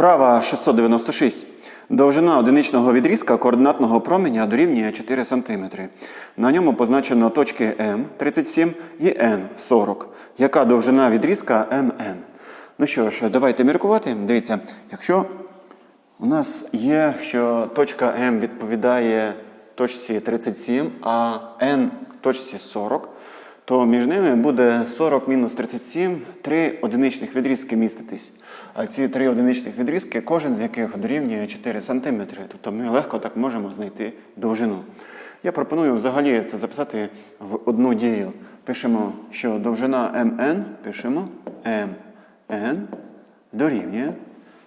Вправа 696. Довжина одиничного відрізка координатного променя дорівнює 4 см. На ньому позначено точки М 37 і Н 40. Яка довжина відрізка МН? Ну що ж, давайте міркувати. Дивіться, якщо у нас є, що точка М відповідає точці 37, а N точці 40, то між ними буде 40 мінус 37, три одиничних відрізки міститись. А ці три одиничних відрізки, кожен з яких дорівнює 4 см. Тобто ми легко так можемо знайти довжину. Я пропоную взагалі це записати в одну дію. Пишемо, що довжина МН, пишемо МН дорівнює.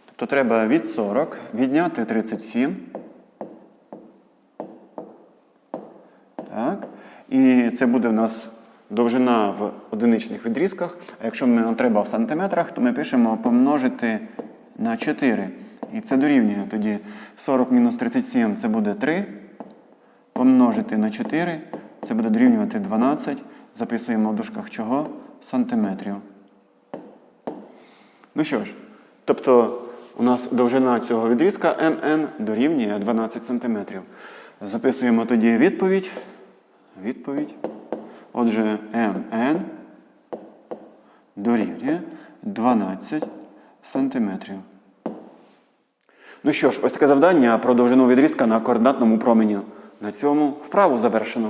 Тобто треба від 40 відняти 37. Так. І це буде в нас довжина в одиничних відрізках. А якщо нам треба в сантиметрах, то ми пишемо помножити на 4. І це дорівнює. Тоді 40 мінус 37 це буде 3. Помножити на 4. Це буде дорівнювати 12. Записуємо в дужках чого? Сантиметрів. Ну що ж, тобто у нас довжина цього відрізка МН дорівнює 12 см. Записуємо тоді відповідь. Відповідь. Отже, МН дорівнює 12 см. Ну що ж, ось таке завдання про довжину відрізка на координатному промені. На цьому вправу завершено.